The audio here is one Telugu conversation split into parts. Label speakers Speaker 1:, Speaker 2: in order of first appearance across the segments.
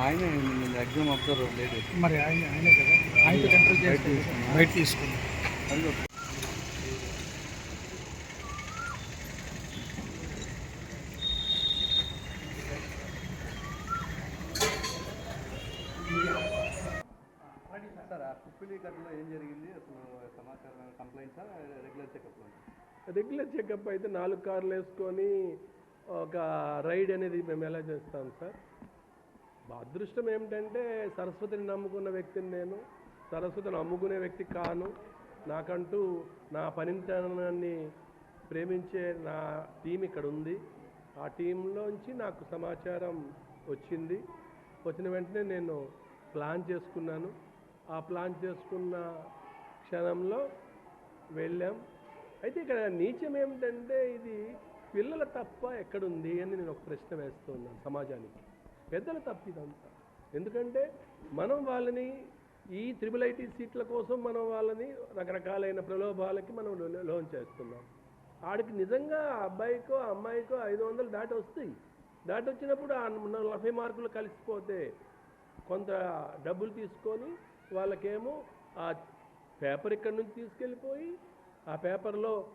Speaker 1: ఆయన ఎగ్జామ్ అబ్జర్వర్ లేడు.
Speaker 2: మరి ఆయన ఆయనే కదా? ఆయనతో కంట్రోల్ చేస్తే బయట తీసుకుని
Speaker 1: అది ఒక- సార్ ఆ కుప్పిలి ఘటనలో ఏం జరిగింది? అసలు సమాచారం కంప్లైంట్సా రెగ్యులర్ చెకప్లో
Speaker 3: రెగ్యులర్ చెకప్ అయితే నాలుగు కార్లు వేసుకొని ఒక రైడ్ అనేది మేము ఎలా చేస్తాం సార్? అదృష్టం ఏమిటంటే సరస్వతిని నమ్ముకున్న వ్యక్తిని నేను సరస్వతిని అమ్ముకునే వ్యక్తి కాను. నాకంటూ నా పనితనాన్ని ప్రేమించే నా టీం ఇక్కడ ఉంది. ఆ టీంలోంచి నాకు సమాచారం వచ్చింది. వచ్చిన వెంటనే నేను ప్లాన్ చేసుకున్నాను. ఆ ప్లాన్ చేసుకున్న క్షణంలో వెళ్ళాం. అయితే ఇక్కడ నీచం ఏమిటంటే ఇది పిల్లల తప్ప ఎక్కడుంది అని నేను ఒక ప్రశ్న వేస్తున్నాను సమాజానికి. పెద్దల తప్పు ఇదంతా. ఎందుకంటే మనం వాళ్ళని ఈ త్రిబుల్ ఐటీ సీట్ల కోసం మనం వాళ్ళని రకరకాలైన ప్రలోభాలకి మనం లోన్ చేస్తున్నాం. ఆడికి నిజంగా ఆ అబ్బాయికో ఆ అమ్మాయికో ఐదు వందలు దాటి వస్తాయి. దాటి వచ్చినప్పుడు ఆ నలభై మార్కులు కలిసిపోతే కొంత డబ్బులు తీసుకొని వాళ్ళకేమో ఆ పేపర్ ఇక్కడ నుంచి తీసుకెళ్ళిపోయి ఆ పేపర్లో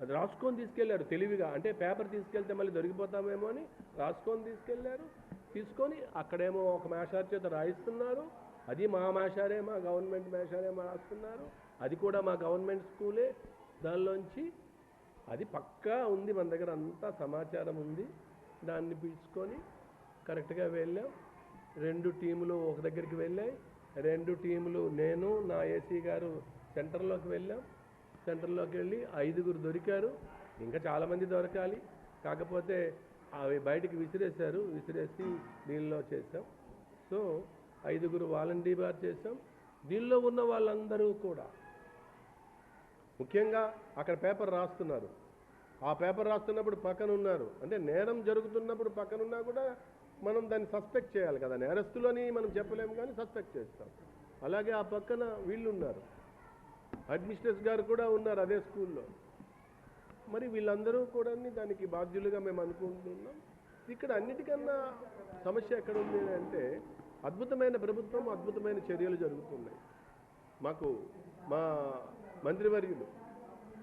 Speaker 3: అది రాసుకొని తీసుకెళ్ళారు తెలివిగా. అంటే పేపర్ తీసుకెళ్తే మళ్ళీ దొరికిపోతామేమో అని రాసుకొని తీసుకెళ్ళారు తీసుకొని అక్కడేమో ఒక మేషార్ చేత రాయిస్తున్నారు. అది మా మేషారే మా గవర్నమెంట్ మేషారే మా రాస్తున్నారు. అది కూడా మా గవర్నమెంట్ స్కూలే. దానిలోంచి అది పక్కా ఉంది మన దగ్గర అంతా సమాచారం ఉంది. దాన్ని పిలుచుకొని కరెక్ట్గా వెళ్ళాం. రెండు టీములు ఒక దగ్గరికి వెళ్ళాయి. రెండు టీములు నేను నా ఏసీ గారు సెంటర్లోకి వెళ్ళాం. సెంటర్లోకి వెళ్ళి ఐదుగురు దొరికారు. ఇంకా చాలామంది దొరకాలి. కాకపోతే అవి బయటికి విసిరేశారు విసిరేసి దీనిలో చేసాం సో ఐదుగురు వాలంటీర్ చేసాం దీనిలో ఉన్న వాళ్ళందరూ కూడా ముఖ్యంగా అక్కడ పేపర్ రాస్తున్నారు. ఆ పేపర్ రాస్తున్నప్పుడు పక్కన ఉన్నారు. అంటే నేరం జరుగుతున్నప్పుడు పక్కన ఉన్నా కూడా మనం దాన్ని సస్పెక్ట్ చేయాలి కదా. నేరస్తులని మనం చెప్పలేము కానీ సస్పెక్ట్ చేస్తాం. అలాగే ఆ పక్కన వీళ్ళు ఉన్నారు. అడ్మినిస్ట్రేటర్ గారు కూడా ఉన్నారు అదే స్కూల్లో. మరి వీళ్ళందరూ కూడా దానికి బాధ్యులుగా మేము అనుకుంటున్నాం. ఇక్కడ అన్నిటికన్నా సమస్య ఎక్కడ ఉంది అంటే అద్భుతమైన ప్రభుత్వం అద్భుతమైన చర్యలు జరుగుతున్నాయి. మాకు మా మంత్రివర్యులు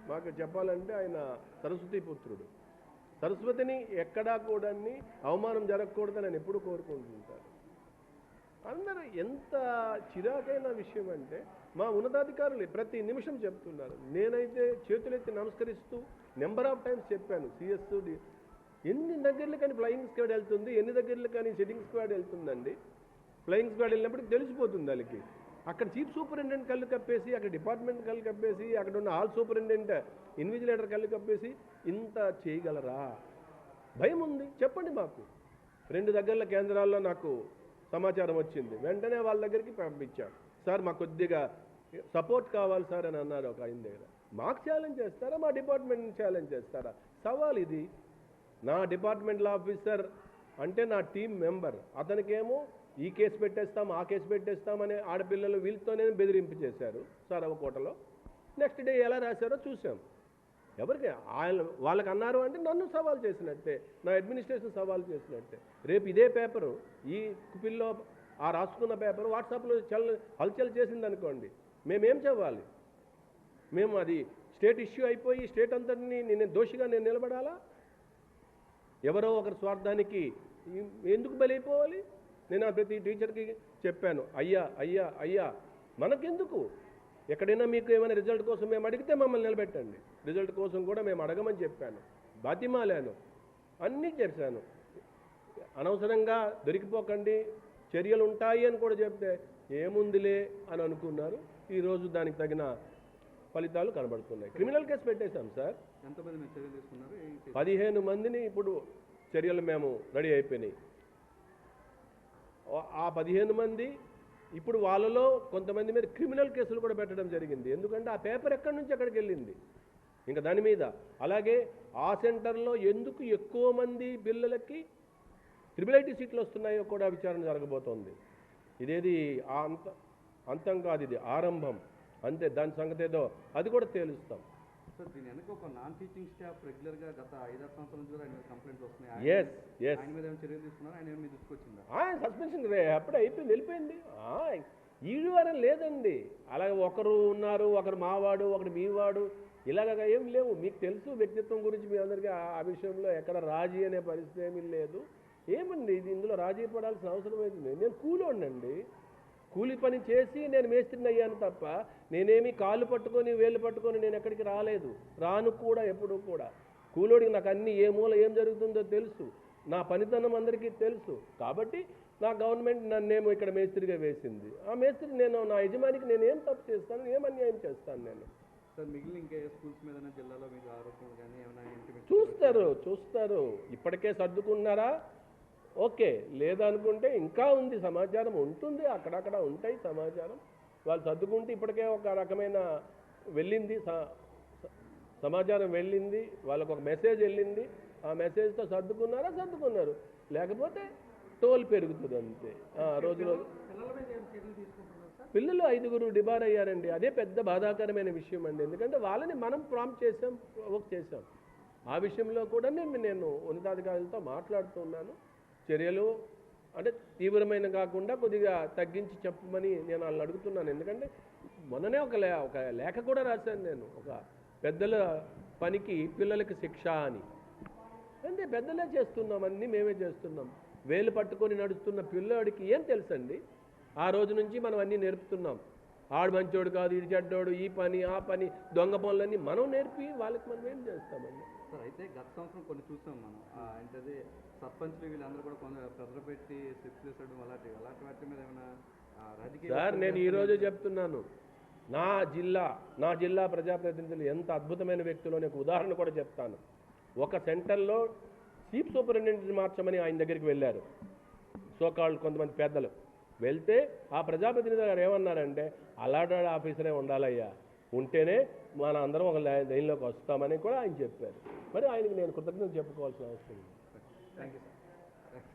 Speaker 3: మాకు చెప్పాలంటే ఆయన సరస్వతి పుత్రుడు. సరస్వతిని ఎక్కడా కూడా అవమానం జరగకూడదని ఆయన ఎప్పుడు కోరుకుంటుంటారు. అందరూ ఎంత చిరాకైన విషయం అంటే మా ఉన్నతాధికారులు ప్రతి నిమిషం చెప్తున్నారు. నేనైతే చేతులెత్తి నమస్కరిస్తూ నెంబర్ ఆఫ్ టైమ్స్ చెప్పాను సిఎస్ ఎన్ని దగ్గరలు కానీ ఫ్లయింగ్ స్క్వాడ్ వెళ్తుంది ఎన్ని దగ్గరలు కానీ సెట్టింగ్ స్క్వాడ్ వెళ్తుందండి. ఫ్లయింగ్ స్క్వాడ్ వెళ్ళినప్పుడు తెలిసిపోతుంది వాళ్ళకి. అక్కడ చీఫ్ సూపరింటెండెంట్ కళ్ళు కప్పేసి అక్కడ డిపార్ట్మెంట్ కళ్ళు కప్పేసి అక్కడ ఉన్న ఆల్ సూపరింటెండెంట్ ఇన్విజిలేటర్ కళ్ళు కప్పేసి ఇంత చేయగలరా? భయం ఉంది. చెప్పండి మాకు. రెండు దగ్గరల కేంద్రాల్లో నాకు సమాచారం వచ్చింది. వెంటనే వాళ్ళ దగ్గరికి పంపించాం సార్ మాకు కొద్దిగా సపోర్ట్ కావాలి సార్ అని అన్నారు ఒక ఆయన దగ్గర. మాకు ఛాలెంజ్ చేస్తారా? మా డిపార్ట్మెంట్ని ఛాలెంజ్ చేస్తారా? సవాల్ ఇది. నా డిపార్ట్మెంటల్ ఆఫీసర్ అంటే నా టీం మెంబర్ అతనికేమో ఈ కేసు పెట్టేస్తాం ఆ కేసు పెట్టేస్తాం అనే ఆడపిల్లలు వీళ్ళతోనే బెదిరింపు చేశారు సారవకోటలో. నెక్స్ట్ డే ఎలా రాశారో చూసాం ఎవరికి? ఆయన వాళ్ళకి అన్నారు అంటే నన్ను సవాల్ చేసినట్టే నా అడ్మినిస్ట్రేషన్ సవాల్ చేసినట్టే. రేపు ఇదే పేపరు ఈ కుపిల్లో ఆ రాసుకున్న పేపర్ వాట్సాప్లో చల్ హల్చల్ చేసింది అనుకోండి మేమేం చదవాలి మేము అది స్టేట్ ఇష్యూ అయిపోయి స్టేట్ అంతటిని నేను దోషిగా నేను నిలబడాలా? ఎవరో ఒకరి స్వార్థానికి ఎందుకు బలైపోవాలి? నేను ప్రతి టీచర్కి చెప్పాను అయ్యా అయ్యా అయ్యా మనకెందుకు? ఎక్కడైనా మీకు ఏమైనా రిజల్ట్ కోసం మేము అడిగితే మమ్మల్ని నిలబెట్టండి. రిజల్ట్ కోసం కూడా మేము అడగమని చెప్పాను బాతిమాలాను అన్నీ చేశాను. అనవసరంగా దొరికిపోకండి చర్యలు ఉంటాయి అని కూడా చెప్తే ఏముందిలే అని అనుకున్నారు. ఈరోజు దానికి తగిన ఫలితాలు కనబడుతున్నాయి. క్రిమినల్ కేసు పెట్టేశాం సార్? పదిహేను మందిని ఇప్పుడు చర్యలు మేము రెడీ అయిపోయినాయి. ఆ- పదిహేను మంది ఇప్పుడు వాళ్ళలో కొంతమంది మీద క్రిమినల్ కేసులు కూడా పెట్టడం జరిగింది. ఎందుకంటే ఆ పేపర్ ఎక్కడి నుంచి ఎక్కడికి వెళ్ళింది? ఇంకా దాని మీద. అలాగే ఆ సెంటర్లో ఎందుకు ఎక్కువ మంది పిల్లలకి ట్రిపుల్ ఐటీ సీట్లు వస్తున్నాయో కూడా విచారణ జరగబోతోంది. ఇదేది అంత అంతం కాదు ఇది. ఆరంభం. అంతే దాని సంగతి ఏదో అది కూడా తేలుస్తాం.
Speaker 1: సార్ దీని వెనక ఒక నాన్ టీచింగ్ స్టాఫ్ రెగ్యులర్గా గత ఐదారు సంవత్సరాల నుంచి కూడా ఆయన కంప్లైంట్స్ వస్తున్నాయి.
Speaker 3: ఎస్ ఎస్
Speaker 1: ఆయన మీద ఏమైనా చర్యలు తీసుకున్నారా? ఆయన ఏమైనా
Speaker 3: సస్పెన్షన్ రే అప్పుడు అయిపోయింది వెళ్ళిపోయింది. ఈడువారం లేదండి. అలాగే ఒకరు ఉన్నారు ఒకరు మావాడు ఒకరు మీవాడు. ఇలాగ ఏం లేవు. మీకు తెలుసు వ్యక్తిత్వం గురించి మీ అందరికీ ఆ విషయంలో ఎక్కడ రాజీ అనే పరిస్థితి ఏమీ లేదు. ఏమండి ఇది ఇందులో రాజీ పడాల్సిన అవసరం అవుతుంది నేను కూలోండి కూలి పని చేసి నేను మేస్త్రిని అయ్యాను తప్ప నేనేమి కాళ్ళు పట్టుకొని వేలు పట్టుకొని నేను ఎక్కడికి రాలేదు. రాను కూడా ఎప్పుడు కూడా. కూలోడికి నాకు అన్ని ఏ మూల ఏం జరుగుతుందో తెలుసు. నా పనితనం అందరికీ తెలుసు. కాబట్టి నా గవర్నమెంట్ నన్నేమో ఇక్కడ మేస్త్రిగా వేసింది. ఆ మేస్త్రి నేను నా యజమానికి నేను ఏం తప్పు చేస్తాను? ఏం అన్యాయం చేస్తాను నేను?
Speaker 1: సార్ మిగిలిన ఇంకా ఏ స్కూల్స్ మీద జిల్లాలో మీకు ఆరోపణలు కానీ ఏమైనా ఇంటిమేషన్
Speaker 3: చూస్తారు చూస్తారు. ఇప్పటికే సర్దుకున్నారా? ఓకే. లేదనుకుంటే ఇంకా ఉంది సమాచారం. ఉంటుంది. అక్కడక్కడ ఉంటాయి సమాచారం. వాళ్ళు సర్దుకుంటే ఇప్పటికే ఒక రకమైన వెళ్ళింది సమాచారం వెళ్ళింది వాళ్ళకు ఒక మెసేజ్ వెళ్ళింది. ఆ మెసేజ్తో సర్దుకున్నారా? సర్దుకున్నారు. లేకపోతే టోల్ పెరుగుతుంది అంతే రోజు రోజు
Speaker 2: పిల్లల
Speaker 3: ఐదుగురు డిబార్ అయ్యారండి అదే పెద్ద బాధాకరమైన విషయం అండి. ఎందుకంటే వాళ్ళని మనం ప్రాంప్ట్ చేసాం ప్రొవోక్ చేసాం ఆ విషయంలో కూడా నేను నేను ఉన్నతాధికారులతో మాట్లాడుతున్నాను చర్యలు అంటే తీవ్రమైన కాకుండా కొద్దిగా తగ్గించి చెప్పమని నేను వాళ్ళని అడుగుతున్నాను. ఎందుకంటే మొన్ననే ఒక లే ఒక లేఖ కూడా రాశాను నేను. ఒక పెద్దల పనికి పిల్లలకి శిక్ష అని. అంటే పెద్దలే చేస్తున్నాం అన్నీ మేమే చేస్తున్నాం. వేలు పట్టుకొని నడుస్తున్న పిల్లోడికి ఏం తెలుసండి? ఆ రోజు నుంచి మనం అన్నీ నేర్పుతున్నాం. ఆడు మంచోడు కాదు ఇది చెడ్డోడు ఈ పని ఆ పని దొంగ పనులన్నీ మనం నేర్పి వాళ్ళకి మనం ఏం చేస్తామండి?
Speaker 1: సార్ అయితే గత సంవత్సరం కొన్ని చూసాం మనం. ఏంటది? సర్పంచ్లు వీళ్ళందరూ కూడా కొంత ప్రెజర్ పెట్టి అలాంటివి అలాంటి వాటి మీద ఏమైనా రాజకీయ
Speaker 3: సార్ నేను ఈరోజు చెప్తున్నాను. నా జిల్లా నా జిల్లా ప్రజాప్రతినిధులు ఎంత అద్భుతమైన వ్యక్తులు ఒక ఉదాహరణ కూడా చెప్తాను. ఒక సెంటర్లో చీఫ్ సూపరింటెండెంట్ మార్చమని ఆయన దగ్గరికి వెళ్ళారు. సోకాళ్ళు కొంతమంది పెద్దలు. వెళ్తే ఆ ప్రజాప్రతినిధి గారు ఏమన్నారంటే అలాంటి ఆఫీసరే ఉండాలయ్యా. ఉంటేనే మన అందరం ఒక లైన్లోకి వస్తామని కూడా ఆయన చెప్పారు. మరి ఆయనకి నేను కృతజ్ఞత చెప్పుకోవాల్సిన అవసరం ఉంది
Speaker 1: థ్యాంక్ యూ సార్